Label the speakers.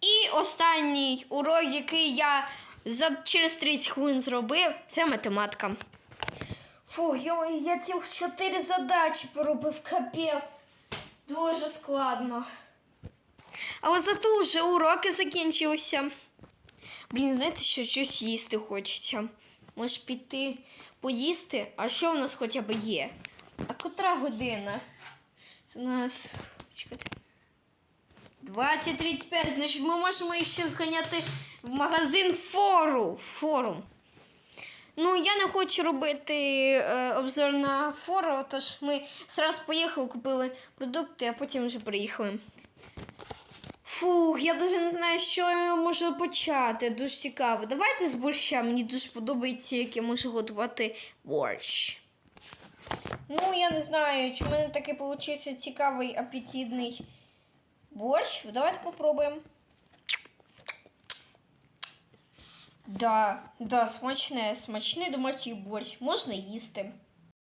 Speaker 1: І останній урок, який я за через 30 хвилин зробив, це математика. Фу, я, я ці чотири задачі поробив, капець. Дуже складно. Але зато вже уроки закінчилися. Блін, знаєте, що щось їсти хочеться. Може піти поїсти? А що в нас хоча б є? А котра година? Це у нас. Чекайте. 20.35, значить ми можемо ще зганяти в магазин фору. форум. Ну, я не хочу робити е, обзор на фору, тож ми зразу поїхали, купили продукти, а потім вже приїхали. Фух, я навіть не знаю, що я можу почати. Дуже цікаво. Давайте з борща. Мені дуже подобається, як я можу готувати борщ. Ну, я не знаю, чи в мене таки получився цікавий апетитний борщ. Давайте попробуємо. Да, да, смачне, смачний домашній борщ. Можна їсти.